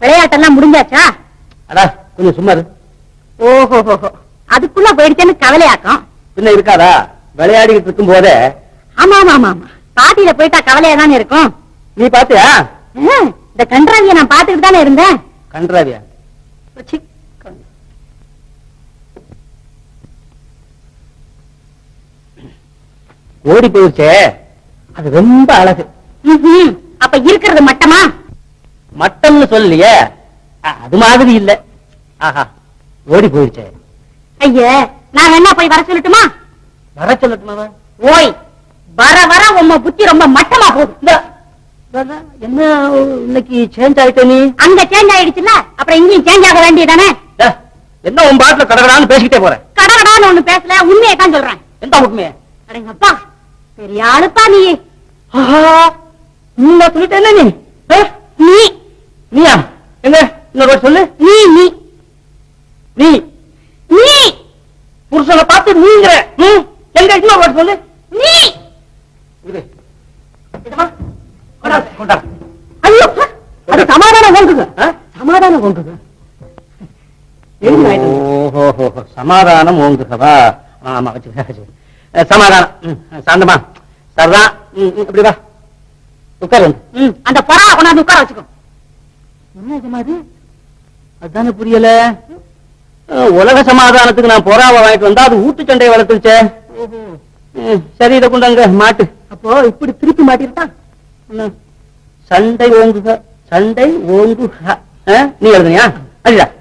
விளையாட்டெல்லாம் முடிஞ்சாச்சா? அடா கொஞ்சம் சும்மா. ஓஹோ அதுக்குள்ள போயிடுச்சேன்னு கவலையாக்கும். பின்ன இருக்காதா? விளையாடிக்கிட்டு இருக்கும் போதே. ஆமா ஆமா ஆமா பாட்டியில போயிட்டா கவலையா தானே இருக்கும்? நீ பாத்தியா? இந்த கன்றாவிய நான் பாத்துக்கிட்டு தானே இருந்தேன். கன்றாவியா? ஓடி போயிருச்சே. அது ரொம்ப அழகு. அப்ப இருக்கிறது மட்டமா? மட்டம்னு சொல்லலையே. அது மாதிரி இல்ல. ஆஹா ஓடி போயிருச்சே ஐய நான் வேணா போய் வர சொல்லட்டுமா? வர சொல்லட்டுமாவா ஓய் வர வர உம்ம புத்தி ரொம்ப மட்டமா போகுது. என்ன இன்னைக்கு சேஞ்ச் ஆயிட்ட நீ? அங்க சேஞ்ச் ஆயிடுச்சுல அப்புறம் இங்கேயும் சேஞ்ச் ஆக வேண்டியதானே? என்ன உன் பாட்டுல கடகடான்னு பேசிக்கிட்டே போற? கடகடான்னு ஒண்ணு பேசல உண்மையை தான் சொல்றேன். எந்த உண்மைய? அடங்கப்பா பெரிய ஆளுப்பா நீ. நான் சொல்லிட்டேன் என்ன நீ? நீயா? எங்க? இன்னொரு சொல்லு. நீ நீ. நீ. நீ. புருஷனை பார்த்து நீங்கிற. எங்க? இன்னொரு சொல்லு. நீ. கொண்டாரு. ஐயோ அது சமாதானம் கொண்டுங்க? சமாதானம் கொண்டுங்க சமாதானம் ஓங்குகவா ஆமா சமாதானம். சாந்தமா ம், இப்படி வா. உட்காரு அந்த பொறா கொண்டாந்து உட்கார வச்சுக்கோ. என்ன ஜமாது அதானே புரியல. உலக சமாதானத்துக்கு நான் பொறாவை வாங்கிட்டு வந்தா அது ஊட்டு சண்டையை வளர்த்துருச்சே. ம், சரி இதை கொண்டாங்க மாட்டு. அப்போ இப்படி திருப்பி மாட்டிருக்கான் சண்டை ஓங்குக சண்டை ஓங்குக. நீ எழுதுனியா? அதுதான்